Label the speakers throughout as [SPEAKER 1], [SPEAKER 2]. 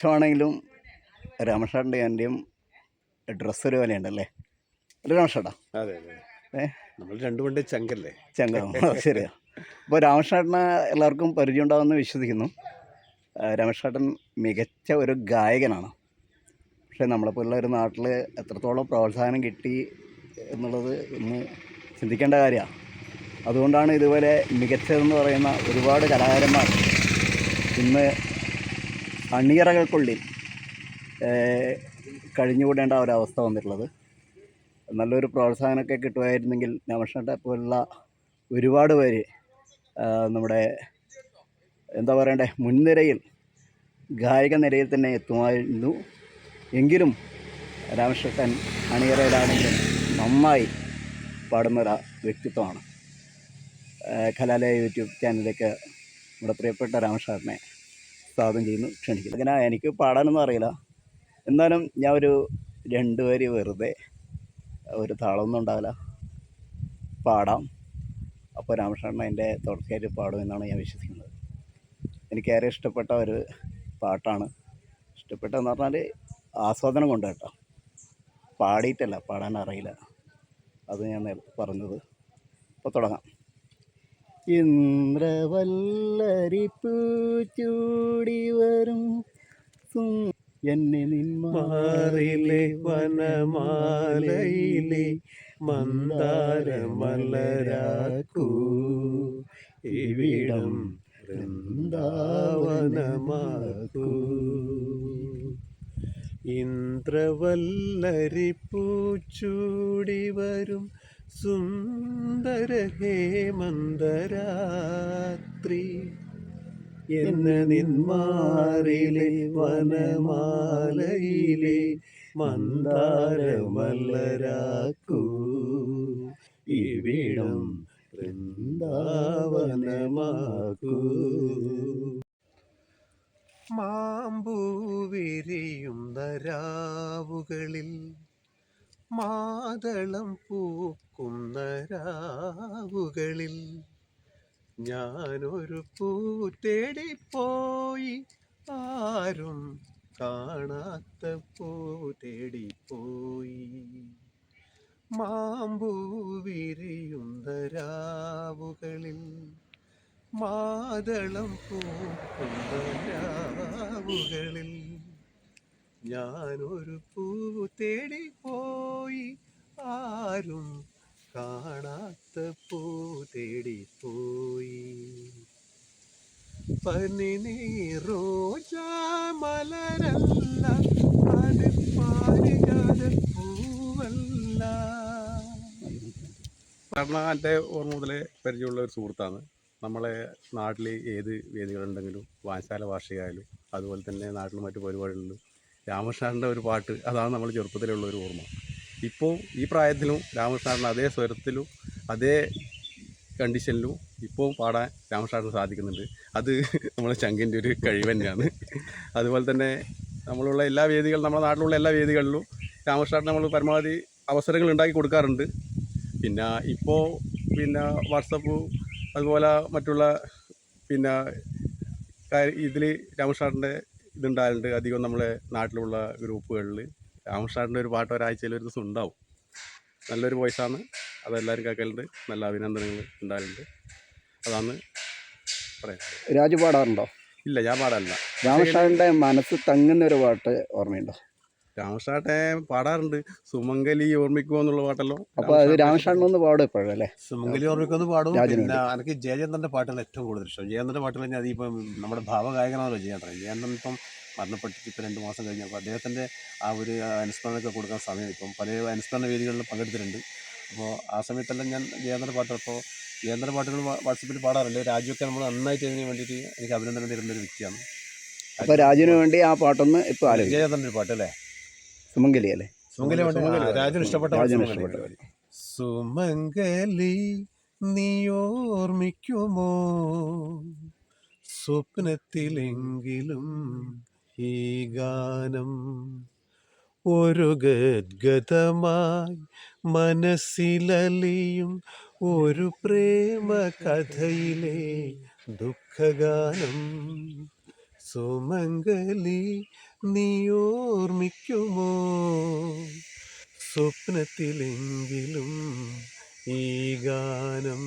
[SPEAKER 1] ഇഷ്ടമാണെങ്കിലും രാമഷാട്ടിന്റെ എന്റെയും ഡ്രസ്സ് ഒരു വിലയുണ്ടല്ലേ? ഒരു രാമഷാട്ടാ?
[SPEAKER 2] അതെ അതെ നമ്മൾ രണ്ടു കൊണ്ട് ചങ്കല്ലേ?
[SPEAKER 1] ചങ്കം. ശരിയാ. അപ്പോൾ രാമഷാട്ടിനെ എല്ലാവർക്കും പരിചയം ഉണ്ടാവുമെന്ന് വിശ്വസിക്കുന്നു രാമേഷേട്ടൻ മികച്ച ഒരു ഗായകനാണ്. പക്ഷേ നമ്മളെപ്പോലുള്ള ഒരു നാട്ടിൽ എത്രത്തോളം പ്രോത്സാഹനം കിട്ടി എന്നുള്ളത് ഇന്ന് ചിന്തിക്കേണ്ട കാര്യമാണ് അതുകൊണ്ടാണ് ഇതുപോലെ മികച്ചതെന്ന് പറയുന്ന ഒരുപാട് കലാകാരന്മാർ ഇന്ന് അണിയറകൾക്കുള്ളിൽ കഴിഞ്ഞുകൂടേണ്ട ഒരവസ്ഥ വന്നിട്ടുള്ളത്. നല്ലൊരു പ്രോത്സാഹനമൊക്കെ കിട്ടുമായിരുന്നെങ്കിൽ രാമകൃഷ്ണന്റെ പോലുള്ള ഒരുപാട് പേര് നമ്മുടെ എന്താ പറയണ്ടേ മുൻനിരയിൽ ഗായിക നിരയിൽ തന്നെ എത്തുമായിരുന്നു. എങ്കിലും രാമകൃഷ്ണൻ അണിയറയിലാണെങ്കിലും നന്നായി പാടുന്ന ഒരു വ്യക്തിത്വമാണ്. കലാലയ യൂട്യൂബ് ചാനലിലേക്ക് നമ്മുടെ പ്രിയപ്പെട്ട രാമകൃഷ്ണനെ സ്വാഗതം ചെയ്യുന്നു ക്ഷണിക്കുന്നു. അങ്ങനെ എനിക്ക് പാടാനൊന്നും അറിയില്ല. എന്നാലും ഞാൻ ഒരു രണ്ട് വരി വെറുതെ ഒരു താളമൊന്നും ഉണ്ടാവില്ല. പാടാം. അപ്പോൾ രാമകൃഷ്ണൻ എന്റെ തുടർച്ചയായിട്ട് പാടുമെന്നാണ് ഞാൻ വിശ്വസിക്കുന്നത്. എനിക്കേറെ ഇഷ്ടപ്പെട്ട ഒരു പാട്ടാണ്. ഇഷ്ടപ്പെട്ടതെന്ന് പറഞ്ഞാൽ ആസ്വാദനം കൊണ്ട് കേട്ടോ. പാടിയിട്ടല്ല പാടാൻ അറിയില്ല. അത് ഞാൻ പറഞ്ഞത്. അപ്പോൾ തുടങ്ങാം. ഇന്ദ്രവല്ലരി പൂച്ചൂടി വരും. എന്നെ
[SPEAKER 2] മാറിലെ
[SPEAKER 1] നിന്മാറിലെ
[SPEAKER 2] വനമാലയിലെ മന്ദാരമലരാക്കൂ ഇവിടം വൃന്ദാവനമാക്കൂ. ഇന്ദ്രവല്ലരി പൂച്ചൂടി വരും. സുന്ദര ഹേമന്തരാത്രി എന്ന നിന്മാറിലെ വനമാലയിലെ മന്ദാരമല്ലരാക്കൂ. ഇവിടം വൃന്ദാവനമാക്കൂ. മാമ്പൂ വിരിയും രാവുകളിൽ മാതളം പൂക്കുന്ന രാവുകളിൽ ഞാനൊരു പൂ തേടിപ്പോയി. ആരും കാണാത്ത പൂ തേടിപ്പോയി. മാമ്പൂ വിരിയുന്ന രാവുകളിൽ മാതളം പൂക്കുന്ന രാവുകളിൽ ഞാനൊരു പൂ പോയി ആരും കാണാത്ത പൂ തേടി പോയി മലരല്ല അത് പൂവല്ല. എന്റെ ഓർമ്മ മുതലേ പരിചയമുള്ള ഒരു സുഹൃത്താണ്. നമ്മളെ നാട്ടിൽ ഏത് വേദികളുണ്ടെങ്കിലും വായനശാല വാർഷികമായാലും അതുപോലെ തന്നെ നാട്ടിൽ മറ്റു പരിപാടികളിലും രാമകൃഷ്ണന്റെ ഒരു പാട്ട് അതാണ് നമ്മൾ ചെറുപ്പത്തിലുള്ള ഒരു ഓർമ്മ. ഇപ്പോൾ ഈ പ്രായത്തിലും രാമകൃഷ്ണന്റെ അതേ സ്വരത്തിലും അതേ കണ്ടീഷനിലും ഇപ്പോൾ പാടാൻ രാമകൃഷ്ണന് സാധിക്കുന്നുണ്ട്. അത് നമ്മളെ ചങ്കിന്റെ ഒരു കഴിവ് തന്നെയാണ്. അതുപോലെ തന്നെ നമ്മളുള്ള എല്ലാ വേദികളും നമ്മുടെ നാട്ടിലുള്ള എല്ലാ വേദികളിലും രാമകൃഷ്ണാറിന് നമ്മൾ പരമാവധി അവസരങ്ങൾ ഉണ്ടാക്കി കൊടുക്കാറുണ്ട്. പിന്നെ ഇപ്പോൾ പിന്നെ വാട്സപ്പ് അതുപോലെ മറ്റുള്ള പിന്നെ ഇതിൽ രാമകൃഷ്ണന്റെ ഇതുണ്ടാകുന്നുണ്ട് അധികം നമ്മളെ നാട്ടിലുള്ള ഗ്രൂപ്പുകളിൽ രാമകൃഷ്ണന്റെ ഒരു പാട്ട് ഒരാഴ്ചയിൽ ഒരു ദിവസം ഉണ്ടാവും. നല്ലൊരു വോയിസാണ്. അതെല്ലാവരും കേൾക്കലുണ്ട്. നല്ല അഭിനന്ദനങ്ങൾ ഉണ്ടാകലുണ്ട്. അതാണ് പറയാം
[SPEAKER 1] രാജു പാടാറുണ്ടോ?
[SPEAKER 2] ഇല്ല ഞാൻ പാടാറില്ല.
[SPEAKER 1] രാമകൃഷ്ണന്റെ മനസ്സ് തങ്ങുന്ന ഒരു പാട്ട് ഓർമ്മയുണ്ടോ?
[SPEAKER 2] രാമകൃഷ്ണാട്ടെ പാടാറുണ്ട്. സുമംഗലി ഓർമ്മിക്കുമോ എന്നുള്ള പാട്ടല്ലോ.
[SPEAKER 1] അപ്പൊ അത് രാമകൃഷ്ണൻ ഒന്ന് പാടും ഇപ്പോഴല്ലേ?
[SPEAKER 2] സുമംഗലി ഓർമ്മിക്കൊന്ന് പാടും. പിന്നെ എനിക്ക് ജയചന്ദ്രന്റെ പാട്ടുകൾ ഏറ്റവും കൂടുതൽ ഇഷ്ടം. ജയചന്ദ്രന്റെ പാട്ടുകൾ ഞാൻ അതിപ്പം നമ്മുടെ ഭാവഗായകനാണല്ലോ ജയചന്ദ്രൻ. ജയചന്ദ്രൻ ഇപ്പം മരണപ്പെട്ടിട്ട് ഇപ്പം രണ്ട് മാസം കഴിഞ്ഞപ്പോൾ അദ്ദേഹത്തിന്റെ ആ ഒരു അനുസ്മരണമൊക്കെ കൊടുക്കാൻ സമയം ഇപ്പം പല അനുസ്മരണ വേദികളിലും പങ്കെടുത്തിട്ടുണ്ട്. അപ്പോൾ ആ സമയത്തെല്ലാം ഞാൻ ജയചന്ദ്ര പാട്ട് അപ്പോൾ പാട്ടുകൾ വാട്സപ്പിൽ പാടാറില്ല? രാജുവൊക്കെ നമ്മൾ നന്നായിട്ട് ഇതിന് വേണ്ടിയിട്ട് എനിക്ക് അഭിനന്ദനം തരുന്ന ഒരു വ്യക്തിയാണ്.
[SPEAKER 1] അപ്പോൾ രാജുവിന് വേണ്ടി ആ പാട്ടൊന്ന് ഇപ്പോൾ
[SPEAKER 2] ജയചന്ദ്രന്റെ പാട്ട് അല്ലേ?
[SPEAKER 1] സുമംഗലി അല്ലേ
[SPEAKER 2] സുമംഗലി. ഇഷ്ടപ്പെട്ട.
[SPEAKER 1] ഇഷ്ടപ്പെട്ട
[SPEAKER 2] നീ ഓർമ്മിക്കുമോ? സ്വപ്നത്തിലെങ്കിലും ഈ ഗാനം ഒരു ഗദ്ഗതമായി മനസ്സിലലിയും ഒരു പ്രേമ കഥയിലെ ദുഃഖഗാനം. സുമംഗലി നീ ഓർമ്മിക്കുമോ? സ്വപ്നത്തിലെങ്കിലും ഈ ഗാനം.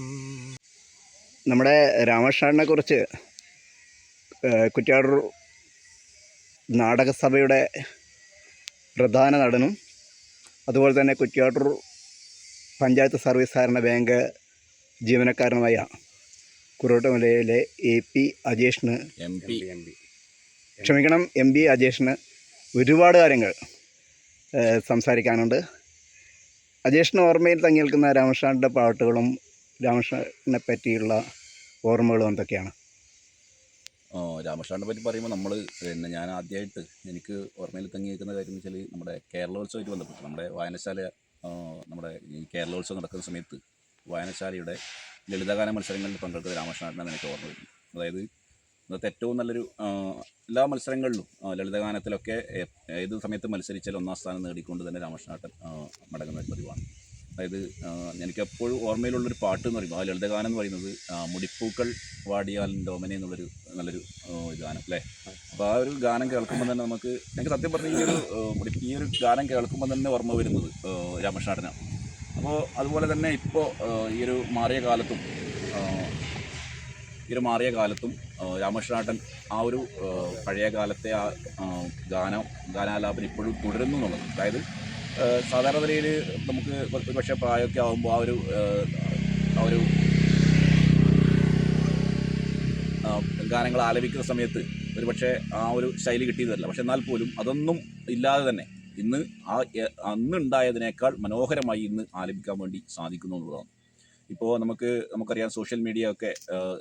[SPEAKER 1] നമ്മുടെ രാമകൃഷ്ണനെ കുറിച്ച് കുറ്റ്യാടൂർ നാടകസഭയുടെ പ്രധാന നടനും അതുപോലെ തന്നെ കുറ്റ്യാട്ടൂർ പഞ്ചായത്ത് സർവീസ് സഹകരണ ബാങ്ക് ജീവനക്കാരനുമായ കുറോട്ടമലയിലെ എ പി അജേഷിന്
[SPEAKER 3] എം പി.
[SPEAKER 1] ക്ഷമിക്കണം എം ബി അജേഷിന് ഒരുപാട് കാര്യങ്ങൾ. സംസാരിക്കാനുണ്ട്. അജേഷിന് ഓർമ്മയിൽ തങ്ങി നിൽക്കുന്ന രാമകൃഷ്ണന്റെ പാട്ടുകളും രാമകൃഷ്ണനെ പറ്റിയുള്ള ഓർമ്മകളും എന്തൊക്കെയാണ്?
[SPEAKER 3] രാമകൃഷ്ണനെ പറ്റി പറയുമ്പോൾ നമ്മൾ പിന്നെ ഞാൻ ആദ്യമായിട്ട് എനിക്ക് ഓർമ്മയിൽ തങ്ങി നിൽക്കുന്ന കാര്യം എന്ന് വെച്ചാൽ നമ്മുടെ കേരളോത്സവമായിട്ട് ബന്ധപ്പെട്ട് നമ്മുടെ വായനശാല നമ്മുടെ ഈ കേരളോത്സവം നടക്കുന്ന സമയത്ത് വായനശാലയുടെ ലളിതഗാന മത്സരങ്ങളിൽ പങ്കെടുത്ത രാമകൃഷ്ണനെ എനിക്ക് ഓർമ്മ വരുന്നത്. അതായത് ഇന്നത്തെ ഏറ്റവും നല്ലൊരു എല്ലാ മത്സരങ്ങളിലും ലളിതഗാനത്തിലൊക്കെ ഏത് സമയത്ത് മത്സരിച്ചാലും ഒന്നാം സ്ഥാനം നേടിക്കൊണ്ട് തന്നെ രാമകൃഷ്ണാട്ടൻ മടങ്ങുന്ന പതിവാണ്. അതായത് എനിക്കെപ്പോഴും ഓർമ്മയിലുള്ളൊരു പാട്ട് എന്ന് പറയുമ്പോൾ ആ ലളിതഗാനം എന്ന് പറയുന്നത് മുടിപ്പൂക്കൾ വാടിയാൽ ഡോമനെ എന്നുള്ളൊരു നല്ലൊരു ഗാനം അല്ലേ? അപ്പോൾ ആ ഒരു ഗാനം കേൾക്കുമ്പോൾ തന്നെ നമുക്ക് എനിക്ക് സത്യം പറഞ്ഞ ഈ ഒരു ഈ ഒരു ഗാനം കേൾക്കുമ്പോൾ തന്നെ ഓർമ്മ വരുന്നത് രാമകൃഷ്ണാടനാണ് അപ്പോൾ അതുപോലെ തന്നെ ഇപ്പോൾ ഈ ഒരു മാറിയ കാലത്തും ആ, മാറിയ കാലത്തും രാമകൃഷ്ണാട്ടൻ ആ ഒരു പഴയ കാലത്തെ ആ ഗാന ഗാനം ഗാനാലാപനം ഇപ്പോഴും തുടരുന്നു എന്നുള്ളത്. അതായത് സാധാരണ നിലയിൽ നമുക്ക് ഒരുപക്ഷെ പ്രായമൊക്കെ ആകുമ്പോൾ ആ ഒരു ആ, ഒരു ഗാനങ്ങൾ ആലപിക്കുന്ന സമയത്ത് ഒരുപക്ഷെ ആ ഒരു ശൈലി കിട്ടിയതല്ല. പക്ഷെ എന്നാൽ പോലും അതൊന്നും ഇല്ലാതെ തന്നെ ഇന്ന് ആ അന്നുണ്ടായതിനേക്കാൾ അന്ന് മനോഹരമായി ഇന്ന് ആലപിക്കാൻ വേണ്ടി സാധിക്കുന്നു എന്നുള്ളതാണ്. ഇപ്പോൾ നമുക്ക് നമുക്കറിയാം സോഷ്യൽ മീഡിയ ഒക്കെ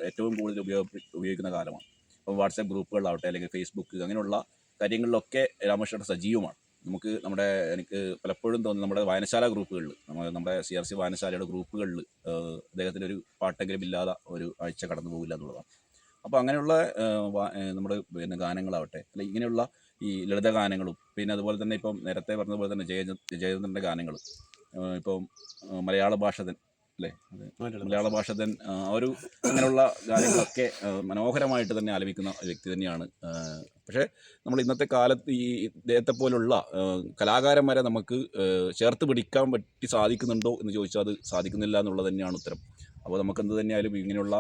[SPEAKER 3] ഏറ്റവും കൂടുതൽ ഉപയോഗ ഉപയോഗിക്കുന്ന കാലമാണ്. ഇപ്പോൾ വാട്സാപ്പ് ഗ്രൂപ്പുകളാവട്ടെ അല്ലെങ്കിൽ ഫേസ്ബുക്ക് അങ്ങനെയുള്ള കാര്യങ്ങളിലൊക്കെ രാമകൃഷ്ണൻ സജീവമാണ്. നമുക്ക് നമ്മുടെ എനിക്ക് പലപ്പോഴും തോന്നുന്നു നമ്മുടെ വായനശാല ഗ്രൂപ്പുകളിൽ നമ്മൾ നമ്മുടെ സി ആർ സി വായനശാലയുടെ ഗ്രൂപ്പുകളിൽ അദ്ദേഹത്തിന്റെ ഒരു പാട്ടെങ്കിലും ഇല്ലാതെ ഒരു ആഴ്ച കടന്നു പോകില്ല എന്നുള്ളതാണ്. അപ്പോൾ അങ്ങനെയുള്ള നമ്മുടെ പിന്നെ ഗാനങ്ങളാവട്ടെ അല്ലെങ്കിൽ ഇങ്ങനെയുള്ള ഈ ലളിത ഗാനങ്ങളും പിന്നെ അതുപോലെ തന്നെ ഇപ്പം നേരത്തെ പറഞ്ഞതുപോലെ തന്നെ ജയ ജയചന്ദ്രന്റെ ഗാനങ്ങൾ ഇപ്പം മലയാള ഭാഷ അല്ലേ? അതെ. മലയാള ഭാഷ. തൻ ആ ഒരു അങ്ങനെയുള്ള കാര്യങ്ങളൊക്കെ മനോഹരമായിട്ട് തന്നെ ആലപിക്കുന്ന വ്യക്തി തന്നെയാണ്. പക്ഷേ നമ്മൾ ഇന്നത്തെ കാലത്ത് ഈ ഇദ്ദേഹത്തെ പോലുള്ള കലാകാരന്മാരെ നമുക്ക് ചേർത്ത് പിടിക്കാൻ പറ്റി സാധിക്കുന്നുണ്ടോ എന്ന് ചോദിച്ചാൽ അത് സാധിക്കുന്നില്ല എന്നുള്ളത് തന്നെയാണ് ഉത്തരം. അപ്പോൾ നമുക്ക് എന്ത് തന്നെയായാലും ഇങ്ങനെയുള്ള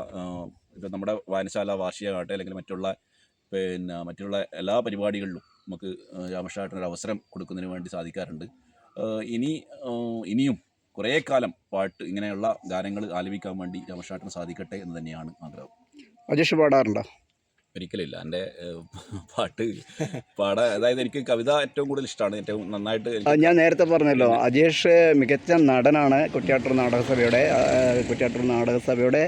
[SPEAKER 3] ഇപ്പം നമ്മുടെ വായനശാല വാർഷികമാകട്ടെ അല്ലെങ്കിൽ മറ്റുള്ള പിന്നെ മറ്റുള്ള എല്ലാ പരിപാടികളിലും നമുക്ക് രാമകൃഷ്ണേട്ടന് ഒരു അവസരം കൊടുക്കുന്നതിന് വേണ്ടി സാധിക്കാറുണ്ട്. ഇനി ഇനിയും കുറേ കാലം പാട്ട് ഇങ്ങനെയുള്ള ഗാനങ്ങൾ ആലപിക്കാൻ വേണ്ടി രാമകൃഷ്ണേട്ടന് സാധിക്കട്ടെ എന്ന് തന്നെയാണ് ആഗ്രഹം.
[SPEAKER 1] അജേഷ് പാടാറുണ്ടോ?
[SPEAKER 3] ഒരിക്കലില്ല. എന്റെ പാട്ട് പാടാ അതായത് എനിക്ക് കവിത ഏറ്റവും കൂടുതൽ ഇഷ്ടമാണ്. ഏറ്റവും നന്നായിട്ട്
[SPEAKER 1] ഞാൻ നേരത്തെ പറഞ്ഞല്ലോ അജേഷ് മികച്ച നടനാണ് കുറ്റ്യാട്ടൂർ നാടകസഭയുടെ കുറ്റിയാട്ടൂർ കുറ്റ്യാട്ടൂർ നാടകസഭയുടെ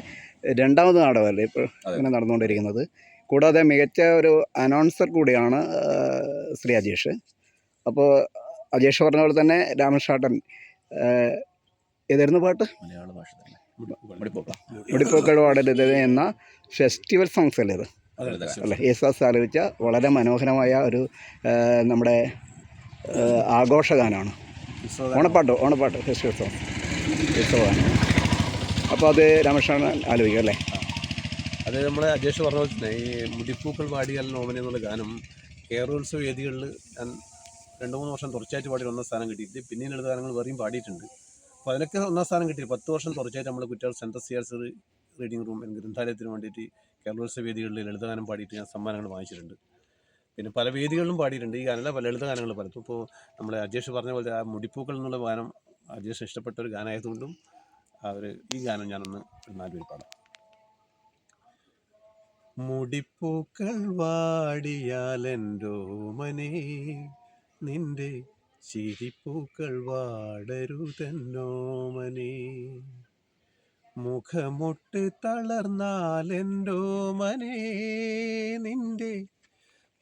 [SPEAKER 1] രണ്ടാമത് നാടകമല്ലേ ഇപ്പോൾ
[SPEAKER 3] അങ്ങനെ
[SPEAKER 1] ഇങ്ങനെ നടന്നുകൊണ്ടിരിക്കുന്നത്. കൂടാതെ മികച്ച ഒരു അനൗൺസർ കൂടിയാണ് ശ്രീ അജേഷ്. അപ്പോൾ അജേഷ് പറഞ്ഞ പോലെ തന്നെ രാമകൃഷ്ണാട്ടൻ ഏതായിരുന്നു പാട്ട്?
[SPEAKER 3] മലയാള ഭാഷ തന്നെ.
[SPEAKER 1] മുടിപ്പൂക്കൾ എന്ന ഫെസ്റ്റിവൽ സോങ്സ് അല്ലേ ഇത്?
[SPEAKER 3] അതെ
[SPEAKER 1] അല്ലേ? യേശുദാസ് ആലപിച്ച വളരെ മനോഹരമായ ഒരു നമ്മുടെ ആഘോഷഗാനമാണ്. ഓണപ്പാട്ട് ഓണപ്പാട്ട് ഫെസ്റ്റിവൽ സോങ്. ഉത്സവമാണ് അപ്പോൾ അത് രാമകൃഷ്ണൻ ആലോചിക്കും അല്ലേ?
[SPEAKER 2] അത് നമ്മളെ അജേഷ് പറഞ്ഞ പോലെ തന്നെ ഈ മുടിപ്പൂക്കൾ പാടിയാൽ നോമന എന്നുള്ള ഗാനം കേരളോത്സവ വേദികളിൽ ഞാൻ രണ്ട് മൂന്ന് വർഷം തുടർച്ചയായിട്ട് പാടി ഒന്നാം സ്ഥാനം കിട്ടിയിട്ട് പിന്നീട് ഗാനങ്ങൾ വേറെയും പാടിയിട്ടുണ്ട്. അപ്പോൾ അതിനൊക്കെ ഒന്നാം സ്ഥാനം കിട്ടി പത്ത് വർഷം തുടർച്ചയായിട്ട് നമ്മൾ കുറ്റാൾ സെൻട്രൽ സിയാസ് റീഡിംഗ് റൂം ഗ്രന്ഥാലയത്തിന് വേണ്ടിയിട്ട് കേരളോത്സവ വേദികളിൽ ലളിതഗാനം പാടിയിട്ട് ഞാൻ സമ്മാനങ്ങൾ വാങ്ങിച്ചിട്ടുണ്ട്. പിന്നെ പല വേദികളിലും പാടിയിട്ടുണ്ട്. ഈ ഗാനമല്ല പല ലളിതഗാനങ്ങൾ പലതും ഇപ്പോൾ നമ്മളെ അജേഷ് പറഞ്ഞ പോലെ ആ മുടിപ്പൂക്കൾ എന്നുള്ള ഗാനം അജേഷ് ഇഷ്ടപ്പെട്ട ഒരു ഗാനമായതുകൊണ്ടും അവർ ഈ ഗാനം ഞാനൊന്ന് നാലുപേര് പാടാം. മുടിപ്പൂക്കൾ വാടിയാലെന്റോ മനേ നിന്റെ ചിരിപ്പൂക്കൾ വാടരുതെന്നോമനെ. മുഖമൊട്ട് തളർന്നാലെന്തോ മനേ നിന്റെ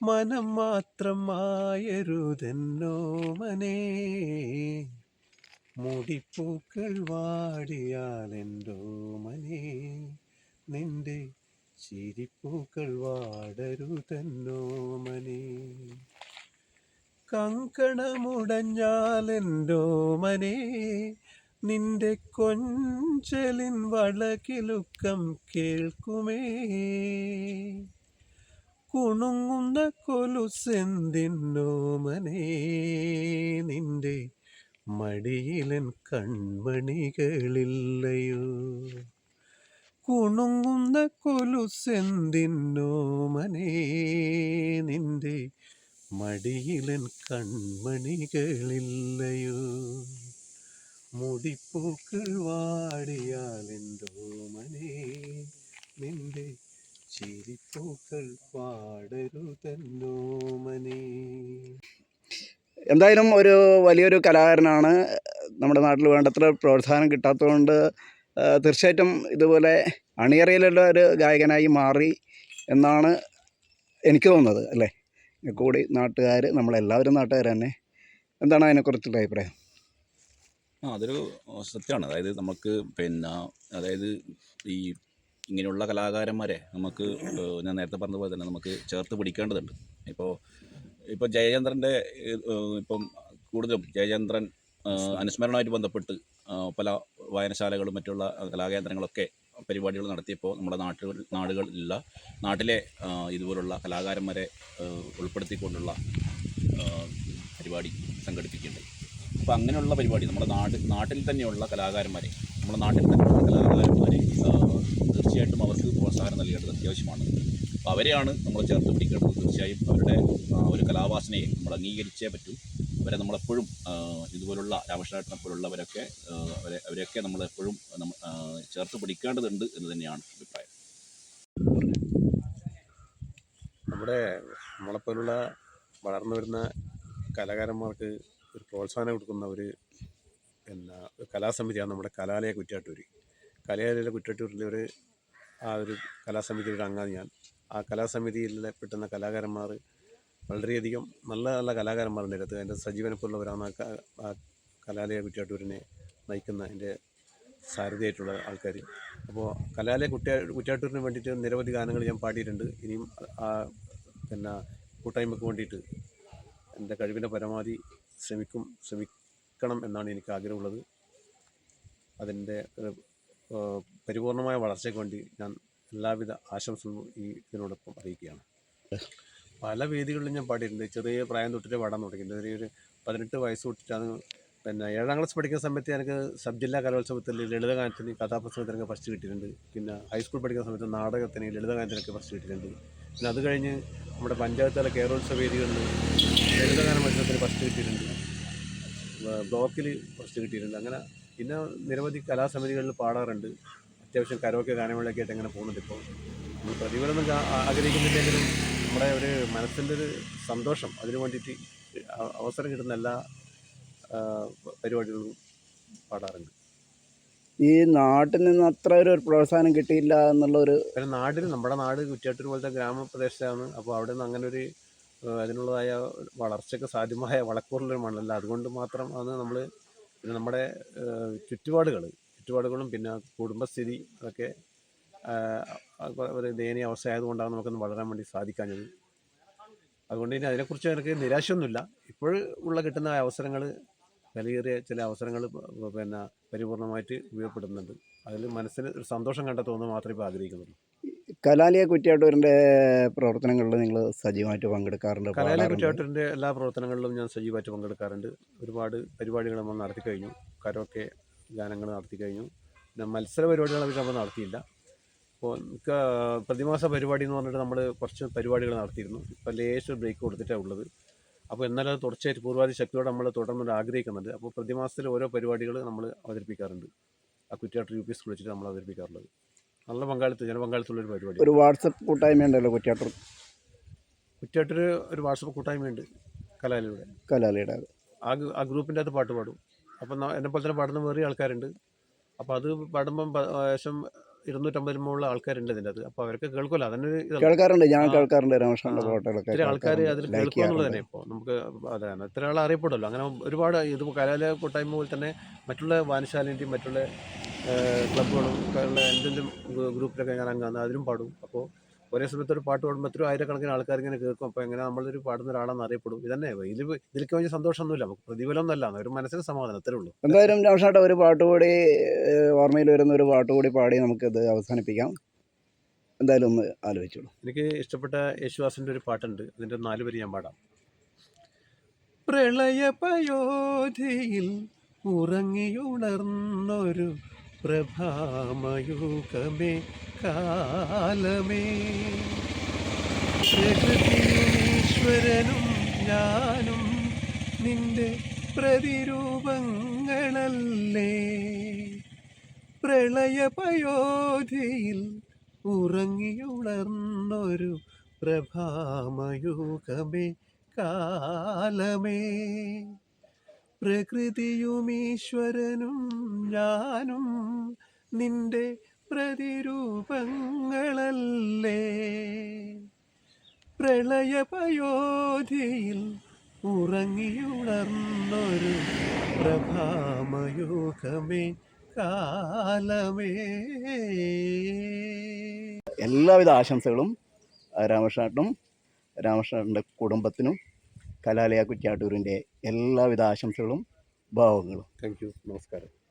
[SPEAKER 2] മനം മാത്രം മായരുതെന്നോ മനെ മുടിപ്പൂക്കൾ വാടിയാലെന്തോ മനേ നിന്റെ ചിരിപ്പൂക്കൾ വാടരുതെന്നോ മനെ കങ്കണമുടഞ്ഞാലെന്റോ മനേ നിന്റെ കൊഞ്ചലിൻ വളകിലുക്കം കേൾക്കുമേ. കുണുങ്ങുന്ന കൊലുസെന്തിന്നോമനേ നിന്റെ മടിയിലൻ കൺമണികളില്ലയോ. കുണുങ്ങുന്ന കൊലുസെന്തിന്നോമനേ നിന്റെ മടിയിലൻ കൺമണികളില്ലയോ? മുടിപ്പൂക്കൾ വാടിയാലെന്തോമനേ നിന്റെ ചിരിപ്പൂക്കൾ പാടരുതെന്നോമനേ
[SPEAKER 1] എന്തായാലും ഒരു വലിയൊരു കലാകാരനാണ് നമ്മുടെ നാട്ടിൽ വേണ്ടത്ര പ്രോത്സാഹനം കിട്ടാത്തതുകൊണ്ട് തീർച്ചയായിട്ടും ഇതുപോലെ അണിയറയിലുള്ള ഒരു ഗായകനായി മാറി എന്നാണ് എനിക്ക് തോന്നുന്നത് അല്ലേ? കൂടി നാട്ടുകാർ നമ്മളെല്ലാവരും നാട്ടുകാർ തന്നെ. എന്താണ് അതിനെക്കുറിച്ചുള്ള അഭിപ്രായം?
[SPEAKER 3] ആ അതൊരു സത്യമാണ്. അതായത് നമുക്ക് പിന്നെ അതായത് ഈ ഇങ്ങനെയുള്ള കലാകാരന്മാരെ നമുക്ക് ഞാൻ നേരത്തെ പറഞ്ഞതുപോലെ തന്നെ നമുക്ക് ചേർത്ത് പിടിക്കേണ്ടതുണ്ട്. ഇപ്പോൾ ഇപ്പോൾ ജയചന്ദ്രന്റെ ഇപ്പം കൂടുതലും ജയചന്ദ്രൻ അനുസ്മരണമായിട്ട് ബന്ധപ്പെട്ട് പല വായനശാലകളും മറ്റുള്ള കലാകേന്ദ്രങ്ങളൊക്കെ പരിപാടികൾ നടത്തിയപ്പോൾ നമ്മുടെ നാട്ടിൽ നാടുകളിലുള്ള നാട്ടിലെ ഇതുപോലുള്ള കലാകാരന്മാരെ ഉൾപ്പെടുത്തിക്കൊണ്ടുള്ള പരിപാടി സംഘടിപ്പിക്കുന്നുണ്ട്. അപ്പോൾ അങ്ങനെയുള്ള പരിപാടി നമ്മുടെ നാട് നാട്ടിൽ തന്നെയുള്ള കലാകാരന്മാരെ നമ്മുടെ നാട്ടിൽ തന്നെയുള്ള കലാകാരന്മാരെ തീർച്ചയായിട്ടും അവർക്ക് പ്രോത്സാഹനം നൽകേണ്ടത് അത്യാവശ്യമാണ്. അപ്പോൾ അവരെയാണ് നമ്മൾ ചേർത്ത് പിടിക്കേണ്ടത്. തീർച്ചയായും അവരുടെ ഒരു കലാവാസനയെ നമ്മൾ അംഗീകരിച്ചേ പറ്റൂ. അവരെ നമ്മളെപ്പോഴും ഇതുപോലുള്ള രാമകൃഷ്ണേട്ടനെ പോലുള്ളവരൊക്കെ അവരെ അവരെയൊക്കെ നമ്മളെപ്പോഴും ചേർത്ത് പിടിക്കേണ്ടതുണ്ട് എന്ന് തന്നെയാണ് അഭിപ്രായം.
[SPEAKER 2] നമ്മുടെ നമ്മളെപ്പോലുള്ള വളർന്നു വരുന്ന കലാകാരന്മാർക്ക് ഒരു പ്രോത്സാഹനം കൊടുക്കുന്ന ഒരു പിന്നെ കലാസമിതിയാണ് നമ്മുടെ കലാലയ കുറ്റാട്ടൂർ കലാലയ കുറ്റാട്ടൂരിലെ ഒരു ആ ഒരു കലാസമിതിയുടെ അംഗമാണ് ഞാൻ. ആ കലാസമിതിയിൽ പെട്ടുന്ന കലാകാരന്മാർ വളരെയധികം നല്ല നല്ല കലാകാരന്മാരുണ്ട്. അതിനകത്ത് എന്റെ സജീവനപ്പുള്ളവരാണ് ആ കലാലയ കുറ്റിയാട്ടൂരിനെ നയിക്കുന്ന എന്റെ സാരഥിയായിട്ടുള്ള ആൾക്കാർ അപ്പോൾ കലാലയ കുട്ടിയാ കുറ്റിയാട്ടൂരിന് വേണ്ടിയിട്ട് നിരവധി ഗാനങ്ങൾ ഞാൻ പാടിയിട്ടുണ്ട്. ഇനിയും ആ പിന്നെ കൂട്ടായ്മക്ക് വേണ്ടിയിട്ട് എന്റെ കഴിവിന്റെ പരമാവധി ശ്രമിക്കും ശ്രമിക്കണം എന്നാണ് എനിക്ക് ആഗ്രഹമുള്ളത്. അതിന്റെ പരിപൂർണമായ വളർച്ചയ്ക്ക് വേണ്ടി ഞാൻ എല്ലാവിധ ആശംസകളും ഈ ഇതിനോടൊപ്പം അറിയിക്കുകയാണ്. പല വേദികളിലും ഞാൻ പാടിയിട്ടുണ്ട്. ചെറിയ പ്രായം തൊട്ടിട്ട് പാടാൻ തുടങ്ങിയിട്ടുണ്ട്. ഒരു പതിനെട്ട് വയസ്സ് തൊട്ടിട്ടാണ് പിന്നെ ഏഴാം ക്ലാസ് പഠിക്കുന്ന സമയത്ത് എനിക്ക് സബ് ജില്ലാ കലോത്സവത്തിൽ ലളിതഗാനത്തിന് കഥാപ്രസംഗത്തിനൊക്കെ ഫസ്റ്റ് കിട്ടിയിട്ടുണ്ട്. പിന്നെ ഹൈസ്കൂൾ പഠിക്കുന്ന സമയത്ത് നാടകത്തിന് ലളിതഗാനത്തിനൊക്കെ ഫസ്റ്റ് കിട്ടിയിട്ടുണ്ട്. പിന്നെ അത് കഴിഞ്ഞ് നമ്മുടെ പഞ്ചായത്ത് തല കേരളോത്സവ വേദികളിൽ ലളിതഗാന മത്സരത്തിന് ഫസ്റ്റ് കിട്ടിയിട്ടുണ്ട്. ബ്ലോക്കിൽ ഫസ്റ്റ് കിട്ടിയിട്ടുണ്ട്. അങ്ങനെ പിന്നെ നിരവധി കലാസമിതികളിൽ പാടാറുണ്ട്. അത്യാവശ്യം കരോക്കെ ഗാനമേളയൊക്കെ ആയിട്ട് അങ്ങനെ പോകുന്നുണ്ട് ഇപ്പോൾ. നമ്മൾ പ്രതിഫലമൊന്നും ആഗ്രഹിക്കുന്നില്ലെങ്കിലും നമ്മുടെ ഒരു മനസ്സിന്റെ ഒരു സന്തോഷം അതിനു വേണ്ടിയിട്ട് അവസരം കിട്ടുന്ന എല്ലാ പരിപാടികളും പാടാറുണ്ട്.
[SPEAKER 1] ഈ നാട്ടിൽ നിന്ന് അത്ര ഒരു പ്രോത്സാഹനം കിട്ടിയില്ല എന്നുള്ളൊരു
[SPEAKER 2] പിന്നെ നാട്ടിൽ നമ്മുടെ നാട് കുറ്റ്യാട്ടൂർ പോലത്തെ ഗ്രാമപ്രദേശമാണ് അപ്പോൾ അവിടെ നിന്ന് അങ്ങനെ ഒരു അതിനുള്ളതായ വളർച്ചയ്ക്ക് സാധ്യമായ വളക്കൂറുള്ളൊരു മണ്ണല്ല അതുകൊണ്ട് മാത്രം അത് നമ്മൾ പിന്നെ നമ്മുടെ ചുറ്റുപാടുകൾ ചുറ്റുപാടുകളും പിന്നെ കുടുംബസ്ഥിതി അതൊക്കെ ഒരു ദയനീയ അവസ്ഥ ആയതുകൊണ്ടാണ് നമുക്കൊന്ന് വളരാൻ വേണ്ടി സാധിക്കാഞ്ഞത്. അതുകൊണ്ട് ഇനി അതിനെക്കുറിച്ച് എനിക്ക് നിരാശയൊന്നുമില്ല. ഇപ്പോൾ ഉള്ള കിട്ടുന്ന അവസരങ്ങൾ വിലയേറിയ ചില അവസരങ്ങൾ പിന്നെ പരിപൂർണമായിട്ട് ഉപയോഗപ്പെടുന്നുണ്ട്. അതിൽ മനസ്സിന് ഒരു സന്തോഷം കണ്ടെത്തുമെന്ന് മാത്രമേ ഇപ്പോൾ ആഗ്രഹിക്കുന്നുള്ളൂ.
[SPEAKER 1] കലാലയ കുറ്റിയാട്ടൂരിന്റെ പ്രവർത്തനങ്ങളിൽ നിങ്ങൾ സജീവമായിട്ട് പങ്കെടുക്കാറുണ്ട്
[SPEAKER 2] കലാലയ കുറ്റിയാട്ടൂരിന്റെ എല്ലാ പ്രവർത്തനങ്ങളിലും ഞാൻ സജീവമായിട്ട് പങ്കെടുക്കാറുണ്ട്. ഒരുപാട് പരിപാടികൾ നമ്മൾ നടത്തി കഴിഞ്ഞു. കരോക്കെ ഗാനങ്ങൾ നടത്തി കഴിഞ്ഞു. പിന്നെ മത്സര പരിപാടികളൊക്കെ നമ്മൾ നടത്തിയില്ല. അപ്പോൾ മിക്ക പ്രതിമാസ പരിപാടി എന്ന് പറഞ്ഞിട്ട് നമ്മൾ കുറച്ച് പരിപാടികൾ നടത്തിയിരുന്നു. ഇപ്പോൾ ലേശം ബ്രേക്ക് കൊടുത്തിട്ടാണ് ഉള്ളത്. അപ്പോൾ എന്നാലും അത് തുടർച്ചയായിട്ട് പൂർവാധി ശക്തിയോടെ നമ്മൾ തുടർന്നുകൊണ്ട് ആഗ്രഹിക്കുന്നുണ്ട്. അപ്പോൾ പ്രതിമാസത്തിൽ ഓരോ പരിപാടികൾ നമ്മൾ അവതരിപ്പിക്കാറുണ്ട്. ആ കുറ്റിയാട്ടർ യു പി സ്കൂൾ വെച്ചിട്ട് നമ്മൾ അവതരിപ്പിക്കാറുള്ളത്. നല്ല പങ്കാളിത്തം ജനപങ്കാളിത്തമുള്ള ഒരു പരിപാടി.
[SPEAKER 1] ഒരു വാട്സപ്പ് കൂട്ടായ്മ ഉണ്ടല്ലോ കുറ്റിയാട്ടർ?
[SPEAKER 2] കുറ്റിയാട്ടർ ഒരു വാട്സപ്പ് കൂട്ടായ്മയുണ്ട് കലാലയുടെ.
[SPEAKER 1] കലാലയുടെ
[SPEAKER 2] ആ ആ ഗ്രൂപ്പിന്റെ അകത്ത് പാട്ട് പാടും. അപ്പം എന്നെ പോലെ തന്നെ പാടുന്ന വേറെ ആൾക്കാരുണ്ട്. അപ്പോൾ അത് പാടുമ്പം ശേഷം ഇരുന്നൂറ്റമ്പതിന് മുകളിൽ ആൾക്കാരുണ്ട് ഇതിന്റെ അത് അപ്പോൾ അവരൊക്കെ കേൾക്കുമല്ലോ. അതിന്
[SPEAKER 1] കേൾക്കാറുണ്ട്. ഞാൻ. കേൾക്കാറുണ്ട്.
[SPEAKER 2] രാമകൃഷ്ണന്റെ.
[SPEAKER 1] പാട്ടുകളൊക്കെ
[SPEAKER 2] ഇത്തിരി ആൾക്കാർ അതിൽ എന്നുള്ളത് തന്നെ. ഇപ്പോൾ. നമുക്ക് അതാണ്. ഇത്ര ആൾ അറിയപ്പെടുമല്ലോ. അങ്ങനെ ഒരുപാട് ഇത് കലാലയ കൂട്ടായ്മ പോലെ തന്നെ മറ്റുള്ള വായനശാലന്റെയും മറ്റുള്ള ക്ലബ്ബുകളും എന്തെങ്കിലും ഗ്രൂപ്പിലൊക്കെ ഞാൻ അംഗമാണ് അതിലും പാടും. അപ്പോൾ ഒരേ സമയത്ത് ഒരു പാട്ട് പാടുമ്പോൾ എത്രയോ ആയിരക്കണക്കിന് ആൾക്കാർ ഇങ്ങനെ കേൾക്കും. അപ്പോൾ എങ്ങനെ നമ്മളൊരു പാടുന്ന ഒരാളാണെന്ന് അറിയപ്പെടും. ഇതന്നെ ഇതിൽ ഇതിലേക്ക് വലിയ സന്തോഷമൊന്നുമില്ല. നമുക്ക് പ്രതിഫലമൊന്നുമല്ല. ഒരു മനസ്സിന് സമാധാനം അത്രേ ഉള്ളൂ.
[SPEAKER 1] എന്തായാലും രാമകൃഷ്ണേട്ട ഒരു പാട്ട് കൂടി ഓർമ്മയിൽ വരുന്ന ഒരു പാട്ട് കൂടി പാടി നമുക്കിത് അവസാനിപ്പിക്കാം. എന്തായാലും ഒന്ന് ആലോചിച്ചോളൂ.
[SPEAKER 2] എനിക്ക് ഇഷ്ടപ്പെട്ട യേശുദാസിന്റെ ഒരു പാട്ടുണ്ട്. അതിന്റെ നാല് വരി ഞാൻ പാടാം. പ്രളയപയോധിയിൽ ഉറങ്ങിയുണർന്നൊരു പ്രഭാമയൂകമേ കാലമേ. ഈശ്വരനും ഞാനും നിന്റെ പ്രതിരൂപങ്ങളല്ലേ. പ്രളയപയോധിയിൽ ഉറങ്ങിയുണർന്നൊരു പ്രഭാമയൂകമേ കാലമേ. പ്രകൃതിയും ഈശ്വരനും ഞാനും നിന്റെ പ്രതിരൂപങ്ങളല്ലേ. പ്രളയപയോധിയിൽ ഉറങ്ങിയുണർന്നൊരു പ്രഭാമയോഗമേ കാലമേ.
[SPEAKER 1] എല്ലാവിധ ആശംസകളും രാമകൃഷ്ണാട്ടും രാമകൃഷ്ണേട്ടന്റെ കുടുംബത്തിനും കലാലയ കുറ്റ്യാട്ടൂരിന്റെ എല്ലാവിധ ആശംസകളും ഭാവങ്ങളും.
[SPEAKER 2] താങ്ക് യു നമസ്കാരം.